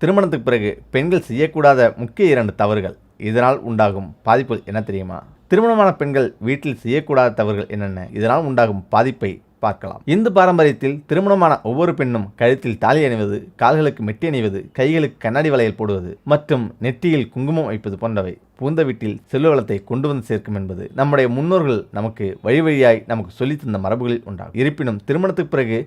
திருமணத்துக்கு பிறகு பெண்கள் செய்யக்கூடாத முக்கிய இரண்டு தவறுகள் இதனால் உண்டாகும் பாதிப்பு என்ன தெரியுமா? திருமணமான பெண்கள் வீட்டில் செய்யக்கூடாத தவறுகள் என்னென்ன? இதனால் உண்டாகும் பாதிப்பை பார்க்கலாம். இந்து பாரம்பரியத்தில் திருமணமான ஒவ்வொரு பெண்ணும் கழுத்தில் தாலி அணிவது கால்களுக்கு மெட்டி அணிவது கைகளுக்கு கண்ணாடி வளையல் போடுவது மற்றும் நெற்றியில் குங்குமம் வைப்பது போன்றவை பூந்த வீட்டில் செல்வ வளத்தை கொண்டு வந்து சேர்க்கும் என்பது நம்முடைய முன்னோர்கள் நமக்கு வழி வழியாய் நமக்கு சொல்லித் தந்த மரபுகளில் உண்டாகும் இருப்பினும் திருமணத்துக்கு பிறகு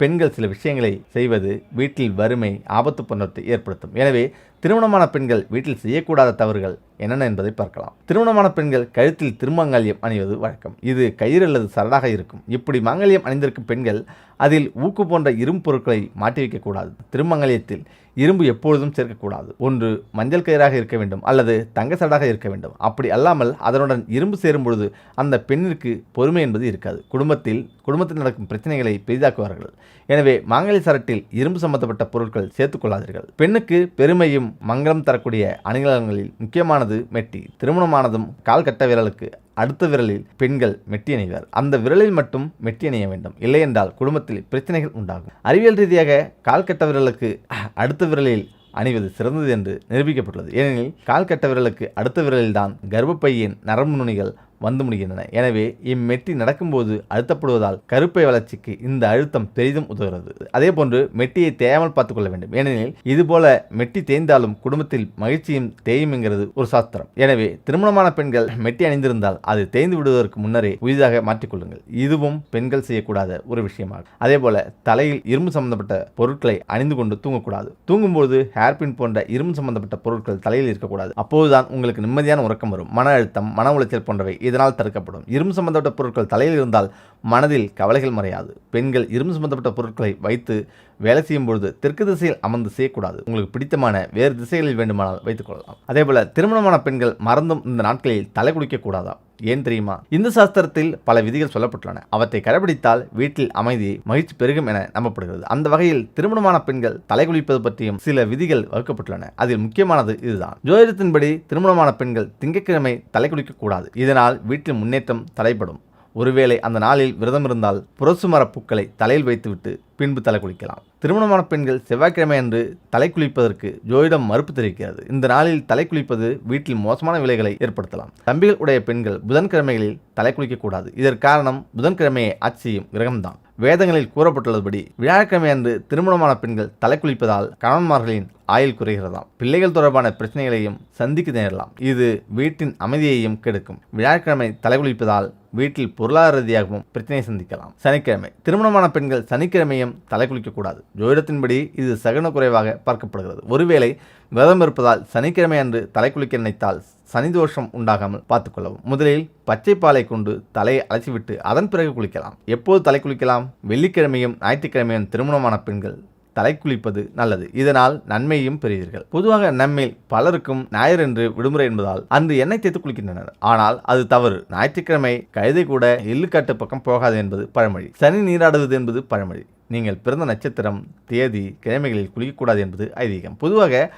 பெண்கள் சில விஷயங்களை செய்வது வீட்டில் வறுமை ஆபத்து போன்றவற்றை ஏற்படுத்தும். எனவே திருமணமான பெண்கள் வீட்டில் செய்யக்கூடாத தவறுகள் என்னென்ன என்பதை பார்க்கலாம். திருமணமான பெண்கள் கழுத்தில் திருமங்கல்யம் அணிவது வழக்கம். இது கயிறு அல்லது சரடாக இருக்கும். இப்படி மங்கல்யம் அணிந்திருக்கும் பெண்கள் அதில் ஊக்கு போன்ற இரும்பு பொருட்களை மாட்டி வைக்கக்கூடாது. திருமங்கல்யத்தில் இரும்பு எப்பொழுதும் சேர்க்கக்கூடாது. ஒன்று மஞ்சள் கயிறாக இருக்க வேண்டும் அல்லது தங்க சரடாக இருக்க வேண்டும். அப்படி அல்லாமல் அதனுடன் இரும்பு சேரும் பொழுது அந்த பெண்ணிற்கு பொறுமை என்பது இருக்காது. குடும்பத்தில் குடும்பத்தில் நடக்கும் பிரச்சனைகளை பெரிதாக்குவார்கள். எனவே மாங்கல்ய சரட்டில் இரும்பு சம்பந்தப்பட்ட பொருட்கள் சேர்த்துக்கொள்ளாதீர்கள் பெண்ணுக்கு பெருமையும் மங்களம் தரக்கூடிய அணிகலன்களில் முக்கியமானது மெட்டி. திருமணமானதும் கால் கட்ட விரலுக்கு அடுத்த விரலில் பெண்கள் மெட்டி அணிவர். அந்த விரலில் மட்டும் மெட்டி அணிய வேண்டும். இல்லையென்றால் குடும்பத்தில் பிரச்சனைகள் உண்டாகும். அறிவியல் ரீதியாக கால் கட்ட விரலுக்கு அடுத்த விரலில் அணிவது சிறந்தது என்று நிரூபிக்கப்பட்டுள்ளது. ஏனெனில் கால் கட்ட விரலுக்கு அடுத்த விரலில்தான் கர்ப்பப்பையின் நரம்பு நுனிகள் வந்து முடிகின்றன. எனவே இம்மெட்டி நடக்கும்போது அழுத்தப்படுவதால் கருப்பை வளர்ச்சிக்கு இந்த அழுத்தம் பெரிதும் உதவுகிறது. அதே போன்று மெட்டியை தேயாமல் பார்த்துக்கொள்ள வேண்டும். ஏனெனில் இதுபோல மெட்டி தேய்ந்தாலும் குடும்பத்தில் மகிழ்ச்சியும் தேயும் என்கிறது ஒரு சாஸ்திரம். எனவே திருமணமான பெண்கள் மெட்டி அணிந்திருந்தால் அது தேய்ந்து விடுவதற்கு முன்னரே புதிதாக மாற்றிக்கொள்ளுங்கள் இதுவும் பெண்கள் செய்யக்கூடாத ஒரு விஷயமாகும். அதே போல தலையில் இரும்பு சம்பந்தப்பட்ட பொருட்களை அணிந்து கொண்டு தூங்கக்கூடாது. தூங்கும்போது ஹேர்பின் போன்ற இரும்பு சம்பந்தப்பட்ட பொருட்கள் தலையில் இருக்கக்கூடாது. அப்போதுதான் உங்களுக்கு நிம்மதியான உறக்கம் வரும். மன அழுத்தம் மன உளைச்சல் போன்றவை இதனால் தடுக்கப்படும். இரும்பு சம்பந்தப்பட்ட பொருட்கள் தலையில் இருந்தால் மனதில் கவலைகள் மறையாது. பெண்கள் இரும்பு சம்பந்தப்பட்ட பொருட்களை வைத்து வேலை செய்யும் பொழுது தெற்கு திசையில் அமர்ந்து செய்யக்கூடாது. உங்களுக்கு பிடித்தமான வேறு திசைகளில் வேண்டுமானால் வைத்துக் கொள்ளலாம். அதே போல திருமணமான பெண்கள் மறந்தும் இந்த நாட்களில் தலை குடிக்கக்கூடாதா ஏன் தெரியுமா? இந்து சாஸ்திரத்தில் பல விதிகள் சொல்லப்பட்டுள்ளன. அவற்றை கடைபிடித்தால் வீட்டில் அமைதி மகிழ்ச்சி பெருகும் என நம்பப்படுகிறது. அந்த வகையில் திருமணமான பெண்கள் தலை குளிப்பது பற்றியும் சில விதிகள் வகுக்கப்பட்டுள்ளன. அதில் முக்கியமானது இதுதான். ஜோதிடத்தின்படி திருமணமான பெண்கள் திங்கட்கிழமை தலை குளிக்கக்கூடாது. இதனால் வீட்டில் முன்னேற்றம் தடைபடும். ஒருவேளை அந்த நாளில் விரதம் இருந்தால் புரசு மரப் பூக்களை தலையில் வைத்துவிட்டு பின்பு தலை குளிக்கலாம். திருமணமான பெண்கள் செவ்வாய்க்கிழமை அன்று தலை குளிப்பதற்கு ஜோதிடம் மறுப்பு தெரிவிக்கிறது. இந்த நாளில் தலை குளிப்பது வீட்டில் மோசமான விலைகளை ஏற்படுத்தலாம். தம்பிகள் உடைய பெண்கள் புதன்கிழமைகளில் தலை குளிக்கக்கூடாது இதற்கு காரணம் புதன்கிழமையை ஆட்சி செய்யும் கிரகம்தான். வேதங்களில் கூறப்பட்டுள்ளபடி வியாழக்கிழமை அன்று திருமணமான பெண்கள் தலை குளிப்பதால் கணவன்மார்களின் ஆயுள் குறைகிறதாம். பிள்ளைகள் தொடர்பான பிரச்சனைகளையும் சந்திக்க நேரலாம். இது வீட்டின் அமைதியையும் கெடுக்கும். வியாழக்கிழமை தலை குளிப்பதால் வீட்டில் பொருளாதார ரீதியாகவும் பிரச்சனை சந்திக்கலாம். சனிக்கிழமை. திருமணமான பெண்கள் சனிக்கிழமையும் தலை குளிக்கக்கூடாது. ஜோதிடத்தின்படி இது சகன குறைவாக பார்க்கப்படுகிறது. ஒருவேளை விரதம் இருப்பதால் சனிக்கிழமை அன்று தலை குளிக்க நினைத்தால் சனி தோஷம் உண்டாகாமல் பார்த்துக்கொள்ளவும். முதலில் பச்சை பாலை கொண்டு தலையை அழைச்சிவிட்டு அதன் பிறகு குளிக்கலாம். எப்போது தலை குளிக்கலாம்? வெள்ளிக்கிழமையும் ஞாயிற்றுக்கிழமையும் திருமணமான பெண்கள் தலைக்குளிப்பது நல்லது. இதனால் நன்மையும் பெறுவீர்கள். பொதுவாக நம்மில் பலருக்கும் ஞாயிறு என்று விடுமுறை என்பதால் அன்று எண்ணெய் தேய்த்து குளிக்கின்றனர். ஆனால் அது தவறு. ஞாயிற்றுக்கிழமை கழுதை கூட எள்ளுக்காட்டு பக்கம் போகாது என்பது பழமொழி. சனி நீராடுவது என்பது பழமொழி. நீங்கள் பிறந்த நட்சத்திரம் தேதி கிழமைகளில் குளிக்கக்கூடாது என்பது ஐதீகம். பொதுவாக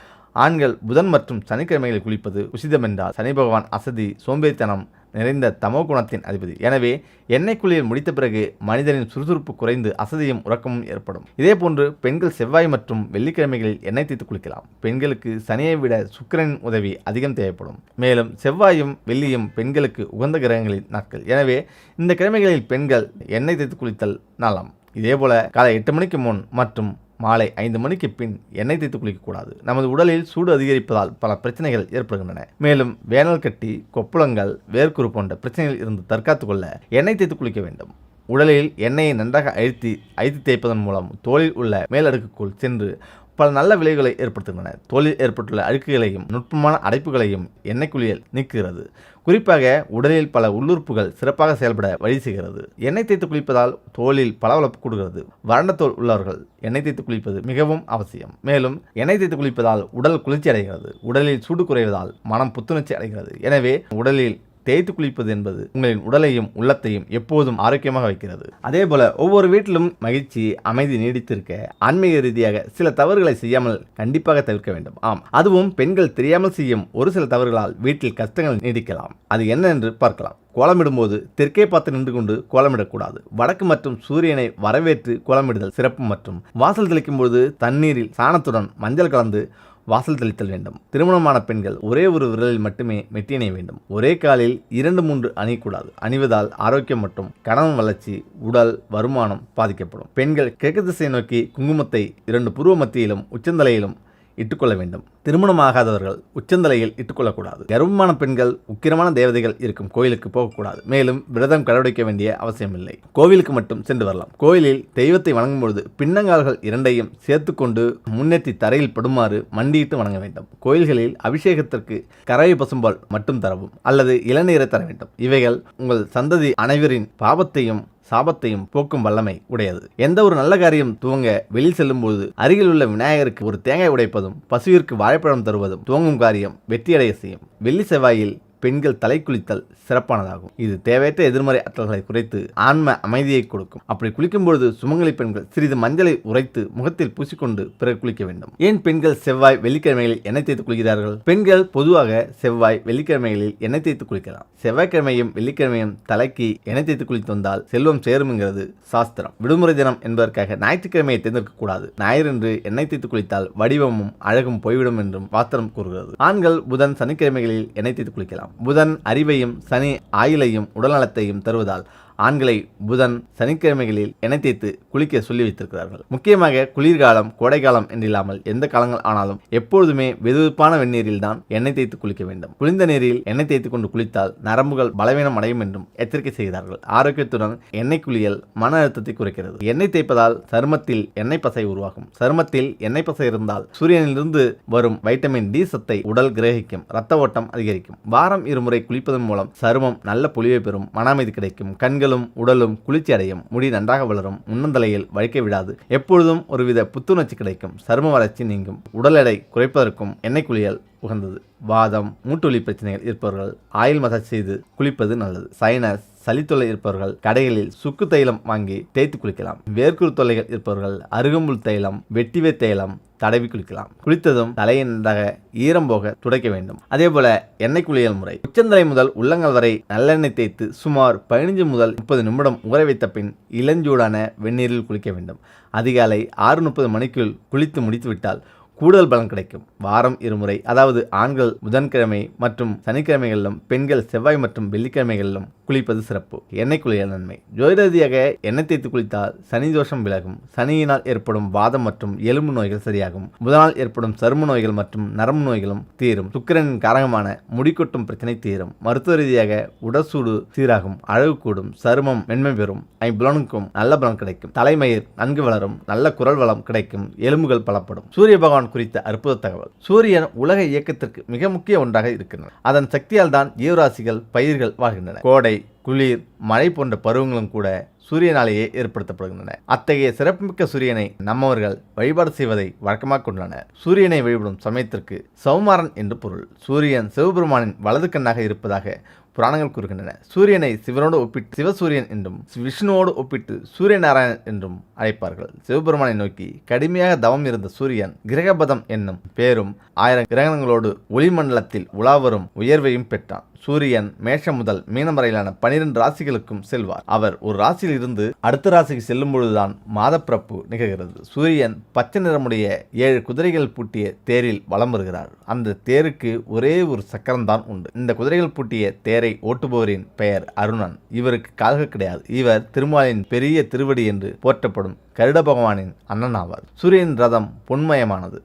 ஆண்கள் புதன் மற்றும் சனிக்கிழமைகளில் குளிப்பது உசிதம் என்றால் சனி பகவான் அசதி சோம்பேறித்தனம் நிறைந்த தமோ குணத்தின் அதிபதி. எனவே எண்ணெய் குளியல் முடித்த பிறகு மனிதனின் சுறுசுறுப்பு குறைந்து அசதியும் உறக்கமும் ஏற்படும். இதேபோன்று பெண்கள் செவ்வாய் மற்றும் வெள்ளிக்கிழமைகளில் எண்ணெய் தீர்த்து குளிக்கலாம். பெண்களுக்கு சனியை விட சுக்கிரனின் உதவி அதிகம் தேவைப்படும். மேலும் செவ்வாயும் வெள்ளியும் பெண்களுக்கு உகந்த கிரகங்களின் நாட்கள். எனவே இந்த கிழமைகளில் பெண்கள் எண்ணெய் தேய்த்து குளித்தல் நலம். இதேபோல காலை எட்டு மணிக்கு முன் மற்றும் மாலை ஐந்து மணிக்கு பின் எண்ணெய் தேய்த்து குளிக்கக்கூடாது. நமது உடலில் சூடு அதிகரிப்பதால் பல பிரச்சனைகள் ஏற்படுகின்றன. மேலும் வேனல் கட்டி கொப்புளங்கள் வேர்க்குறு போன்ற பிரச்சனைகள் இருந்து தற்காத்துக் கொள்ள எண்ணெய் தேய்த்து குளிக்க வேண்டும். உடலில் எண்ணெயை நன்றாக அழுத்தி அழுத்தி தேய்ப்பதன் மூலம் தோலில் உள்ள மேலடுக்குக்குள் சென்று பல நல்ல விளைவுகளை ஏற்படுத்துகின்றன. தோலில் ஏற்பட்டுள்ள அழுக்குகளையும் நுட்பமான அடைப்புகளையும் எண்ணெய் குளியல் நீக்குகிறது. குறிப்பாக உடலில் பல உள்ளுறுப்புகள் சிறப்பாக செயல்பட வழி செய்கிறது. எண்ணெய் தேய்த்து குளிப்பதால் தோலில் பளபளப்பு கூடுகிறது. வறண்ட தோல் உள்ளவர்கள் எண்ணெய் தேய்த்து குளிப்பது மிகவும் அவசியம். மேலும் எண்ணெய் தேய்த்து குளிப்பதால் உடல் குளிர்ச்சி அடைகிறது. உடலில் சூடு குறைவதால் மனம் புத்துணர்ச்சி அடைகிறது. எனவே உடலில் தேய்த்து குளிப்பது என்பது உங்களின் உடலையும் உள்ளத்தையும் எப்போதும் ஆரோக்கியமாக வைக்கிறது. அதே போல ஒவ்வொரு வீட்டிலும் மகிழ்ச்சி அமைதி நீடித்திருக்க ஆன்மீக ரீதியாக சில தவறுகளை செய்யாமல் கண்டிப்பாக தவிர்க்க வேண்டும். ஆம் அதுவும் பெண்கள் தெரியாமல் செய்யும் ஒரு சில தவறுகளால் வீட்டில் கஷ்டங்கள் நீடிக்கலாம். அது என்ன என்று பார்க்கலாம். கோலமிடும்போது தெற்கே பார்த்து நின்று கொண்டு கோலமிடக்கூடாது. வடக்கு மற்றும் சூரியனை வரவேற்று கோலமிடுதல் சிறப்பு மற்றும் வாசல் தெளிக்கும் பொழுது தண்ணீரில் சாணத்துடன் மஞ்சள் கலந்து வாசல் தெளித்தல் வேண்டும். திருமணமான பெண்கள் ஒரே ஒரு விரலில் மட்டுமே மெட்டியணைய வேண்டும். ஒரே காலில் இரண்டு மூன்று அணியக்கூடாது. அணிவதால் ஆரோக்கியம் மற்றும் கணவன் வளர்ச்சி உடல் வருமானம் பாதிக்கப்படும். பெண்கள் கிழக்கு திசை நோக்கி குங்குமத்தை இரண்டு புருவ மத்தியிலும் உச்சந்தலையிலும் இட்டுக்கொள்ள வேண்டும். திருமணமாகாதவர்கள் உச்சந்தலையில் இட்டுக்கொள்ளக்கூடாது. கர்ப்பமான பெண்கள் உக்கிரமான தேவதைகள் இருக்கும் கோயிலுக்கு போகக்கூடாது. மேலும் விரதம் கடைபிடிக்க வேண்டிய அவசியமில்லை. கோவிலுக்கு மட்டும் சென்று வரலாம். கோயிலில் தெய்வத்தை வணங்கும் பொழுது பின்னங்கால்கள் இரண்டையும் சேர்த்துக்கொண்டு முன்னேற்றி தரையில் படுமாறு மண்டியிட்டு வணங்க வேண்டும். கோயில்களில் அபிஷேகத்திற்கு கரவை பசும்பால் மட்டும் தரவும் அல்லது இளநீரை தர வேண்டும். இவைகள் உங்கள் சந்ததி அனைவரின் பாவத்தையும் சாபத்தையும் போக்கும் வல்லமை உடையது. எந்த ஒரு நல்ல காரியம் துவங்க வெளியில் செல்லும்போது அருகில் உள்ள விநாயகருக்கு ஒரு தேங்காய் உடைப்பதும் பசுவிற்கு வாழைப்பழம் தருவதும் துவங்கும் காரியம் வெற்றியடைய செய்யும். வெள்ளி செவ்வாயில் பெண்கள் தலை குளித்தல் சிறப்பானதாகும். இது தேவையற்ற எதிர்மறை ஆற்றல்களை குறைத்து ஆன்ம அமைதியை கொடுக்கும். அப்படி குளிக்கும் பொழுது சுமங்கலி பெண்கள் சிறிது மஞ்சளை உரைத்து முகத்தில் பூசிக்கொண்டு பிறகு குளிக்க வேண்டும். ஏன் பெண்கள் செவ்வாய் வெள்ளிக்கிழமைகளில் எண்ணெய் தேய்த்து குளிக்கிறார்கள்? பெண்கள் பொதுவாக செவ்வாய் வெள்ளிக்கிழமைகளில் எண்ணெய் தேய்த்து குளிக்கலாம். செவ்வாய்க்கிழமையும் வெள்ளிக்கிழமையும் தலைக்கு எண்ணெய் தேய்த்து குளித்து வந்தால் செல்வம் சேரும்ங்கிறது சாஸ்திரம். விடுமுறை தினம் என்பதற்காக ஞாயிற்றுக்கிழமையை தேர்ந்தெடுக்க கூடாது. ஞாயிறன்று எண்ணெய் தேய்த்து குளித்தால் வடிவமும் அழகும் போய்விடும் என்றும் வாஸ்திரம் கூறுகிறது. ஆண்கள் புதன் சனிக்கிழமைகளில் எண்ணெய் தேய்த்து குளிக்கலாம். புதன் அறிவையும் சனி ஆயுளையும் உடல்நலத்தையும் தருவதால் ஆண்களை புதன் சனிக்கிழமைகளில் எண்ணெய் தேய்த்து குளிக்க சொல்லி வைத்திருக்கிறார்கள். முக்கியமாக குளிர்காலம் கோடைக்காலம் என்றில்லாமல் எந்த காலங்கள் ஆனாலும் எப்பொழுதுமே வெதுவெதுப்பான வெந்நீரில் தான் எண்ணெய் தேய்த்து குளிக்க வேண்டும். குளிர்ந்த நீரில் எண்ணெய் தேய்த்து கொண்டு குளித்தால் நரம்புகள் பலவீனம் அடையும் என்றும் எச்சரிக்கை செய்கிறார்கள் ஆரோக்கியத்துடன் எண்ணெய் குளியல் மன அழுத்தத்தை குறைக்கிறது. எண்ணெய் தேய்ப்பதால் சருமத்தில் எண்ணெய் பசை உருவாகும். சருமத்தில் எண்ணெய் பசை இருந்தால் சூரியனிலிருந்து வரும் வைட்டமின் டி சத்தை உடல் கிரகிக்கும் ரத்த ஓட்டம் அதிகரிக்கும். வாரம் இருமுறை குளிப்பதன் மூலம் சருமம் நல்ல பொலிவை பெறும் மன அமைதி கிடைக்கும் கண்களும் உடலும் குளிர்ச்சி அடையும் முடி நன்றாக வளரும். முன்னந்தலையில் வழிக்க விடாது. எப்பொழுதும் ஒருவித புத்துணர்ச்சி கிடைக்கும். சரும வளர்ச்சி நீங்கும். உடல் எடை குறைப்பதற்கும் எண்ணெய் குளியல் உகந்தது. வாதம் மூட்டுவலி பிரச்சனைகள் இருப்பவர்கள் ஆயில் மசாஜ் செய்து குளிப்பது நல்லது. சைனஸ் சளித்தொல்லை இருப்பவர்கள் கடைகளில் சுக்கு தைலம் வாங்கி தேய்த்து குளிக்கலாம். வேர்க்குரு தொல்லைகள் இருப்பவர்கள் அருகம்புல் தைலம் வெட்டிவே தைலம் தடவி குளிக்கலாம். குளித்ததும் தலையை நன்றாக ஈரம் போக துடைக்க வேண்டும். அதே போல எண்ணெய் குளியல் முறை. உச்சந்தலை முதல் உள்ளங்கள் வரை நல்லெண்ணெய் தேய்த்து சுமார் பதினஞ்சு முதல் முப்பது நிமிடம் ஊற வைத்த பின் இளஞ்சூடான வெந்நீரில் குளிக்க வேண்டும். அதிகாலை ஆறு முப்பது மணிக்குள் குளித்து முடித்துவிட்டால் கூடுதல் பலன் கிடைக்கும். வாரம் இருமுறை அதாவது ஆண்கள் புதன்கிழமை மற்றும் சனிக்கிழமைகளிலும் பெண்கள் செவ்வாய் மற்றும் வெள்ளிக்கிழமைகளிலும் குளிப்பது சிறப்பு. எண்ணெய் குளியல் நன்மை. ஜோதிட ரீதியாக எண்ணெய் தேய்த்து குளித்தால் சனி தோஷம் விலகும். சனியினால் ஏற்படும் வாதம் மற்றும் எலும்பு நோய்கள் சரியாகும். புதனால் ஏற்படும் சரும நோய்கள் மற்றும் நரம்பு நோய்களும் தீரும். சுக்கிரனின் காரகமான முடிக்கொட்டும் பிரச்சனை தீரும். மருத்துவ ரீதியாக உடற்சூடு சீராகும். அழகு கூடும். சருமம் மென்மை பெறும். ஐம்புலனுக்கும் நல்ல பலன் கிடைக்கும். தலைமயிர் நன்கு வளரும். நல்ல குரல் வளம் கிடைக்கும். எலும்புகள் பலப்படும். சூரிய பகவான் குறித்த அற்புத தகவல். சூரியன் உலக இயக்கத்திற்கு மிக முக்கிய ஒன்றாக இருக்கின்றன. அதன் சக்தியால் தான் ஜீவராசிகள் பயிர்கள் வாழ்கின்றன. கோடை குளிர் மழை போன்ற பருவங்களும் கூட சூரியனாலேயே ஏற்படுத்தப்படுகின்றன. அத்தகைய சிறப்புமிக்க சூரியனை நம்மவர்கள் வழிபாடு செய்வதை வழக்கமாக கொண்டுள்ளனர். சூரியனை வழிபடும் சமயத்திற்கு சௌமாரன் என்று பொருள். சூரியன் சிவபெருமானின் வலது கண்ணாக இருப்பதாக புராணங்கள் கூறுகின்றன. சூரியனை சிவனோடு ஒப்பிட்டு சிவசூரியன் என்றும் விஷ்ணுவோடு ஒப்பிட்டு சூரிய நாராயணன் என்றும் அழைப்பார்கள். சிவபெருமானை நோக்கி கடுமையாக தவம் இருந்த சூரியன் கிரகபதம் என்னும் பேரும் ஆயிரம் கிரகணங்களோடு ஒளிமண்டலத்தில் உலாவரும் உயர்வையும் பெற்றான். சூரியன் மேஷம் முதல் மீனம் வரையிலான பனிரெண்டு ராசிகளுக்கும் செல்வார். அவர் ஒரு ராசியில் இருந்து அடுத்த ராசிக்கு செல்லும் பொழுதுதான் மாதப்பிறப்பு நிகழ்கிறது. சூரியன் பச்சை நிறமுடைய ஏழு குதிரைகள் பூட்டிய தேரில் வலம் வருகிறார். அந்த தேருக்கு ஒரே ஒரு சக்கரம்தான் உண்டு. இந்த குதிரைகள் பூட்டிய தேரை ஓட்டுபவரின் பெயர் அருணன். இவருக்கு கால்கள் கிடையாது. இவர் திருமாலின் பெரிய திருவடி என்று போற்றப்படும் கருட பகவானின் அண்ணன் ஆவார் சூரியன் ரதம் பொன்மயமானது.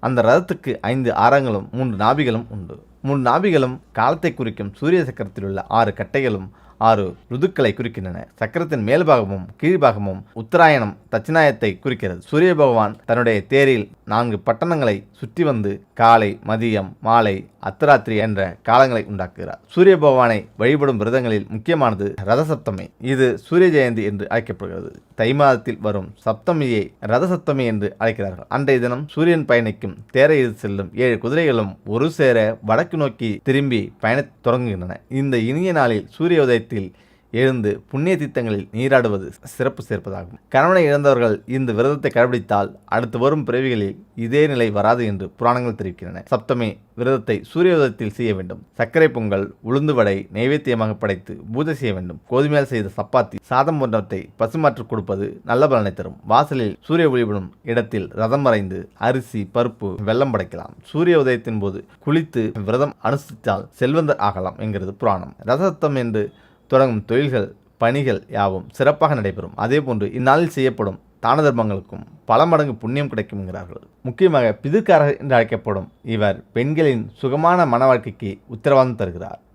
அந்த ரதத்துக்கு ஐந்து ஆரங்களும் மூன்று நாபிகளும் உண்டு. மூன்று நாபிகளும் காலத்தை குறிக்கும் சூரிய சக்கரத்தில் உள்ள ஆறு கட்டைகளும் ஆறு ருதுக்களை குறிக்கின்றன. சக்கரத்தின் மேல்பாகமும் கீழ்பாகமும் உத்தராயணம் தட்சிணாயத்தை குறிக்கிறது. சூரிய பகவான் தன்னுடைய தேரில் நான்கு பட்டணங்களை சுற்றி வந்து காலை மதியம் மாலை அத்தராத்திரி என்ற காலங்களை உண்டாக்குகிறார். சூரிய பகவானை வழிபடும் விரதங்களில் முக்கியமானது ரதசப்தமி. இது சூரிய ஜெயந்தி என்று அழைக்கப்படுகிறது. தை மாதத்தில் வரும் சப்தமியை ரதசப்தமி என்று அழைக்கிறார்கள். அன்றைய தினம் சூரியன் பயணிக்கும் தேரையில் செல்லும் ஏழு குதிரைகளும் ஒரு சேர வடக்கு நோக்கி திரும்பி பயணத் தொடங்குகின்றன. இந்த இனிய நாளில் சூரிய உதயத்தில் எழுந்து புண்ணிய தீர்த்தங்களில் நீராடுவது சிறப்பு சேர்ப்பதாகும். கணவனை இழந்தவர்கள் இந்த விரதத்தை கடைபிடித்தால் அடுத்து வரும் பிறவிகளில் இதே நிலை வராது என்று புராணங்கள் தெரிவிக்கின்றன. சப்தமே விரதத்தை சூரிய உதயத்தில் செய்ய வேண்டும். சர்க்கரை பொங்கல் உளுந்து வடை நைவேத்தியமாக படைத்து பூஜை செய்ய வேண்டும். கோதுமையால் செய்த சப்பாத்தி சாதம் போன்றவற்றை பசுமாற்று கொடுப்பது நல்ல பலனை தரும். வாசலில் சூரிய ஒளிபடும் இடத்தில் ரதம் வரைந்து அரிசி பருப்பு வெல்லம் படைக்கலாம். சூரிய உதயத்தின் போது குளித்து விரதம் அனுஷ்டித்தால் செல்வந்தர் ஆகலாம் என்கிறது புராணம். ரசத்தம் என்று தொடங்கும் தொழில்கள் பணிகள் யாவும் சிறப்பாக நடைபெறும். அதேபோன்று இந்நாளில் செய்யப்படும் தான தர்மங்களுக்கும் பல மடங்கு புண்ணியம் கிடைக்கும் என்கிறார்கள் முக்கியமாக பிதுக்காரர் என்று அழைக்கப்படும் இவர் பெண்களின் சுகமான மன வாழ்க்கைக்கு உத்தரவாதம் தருகிறார்.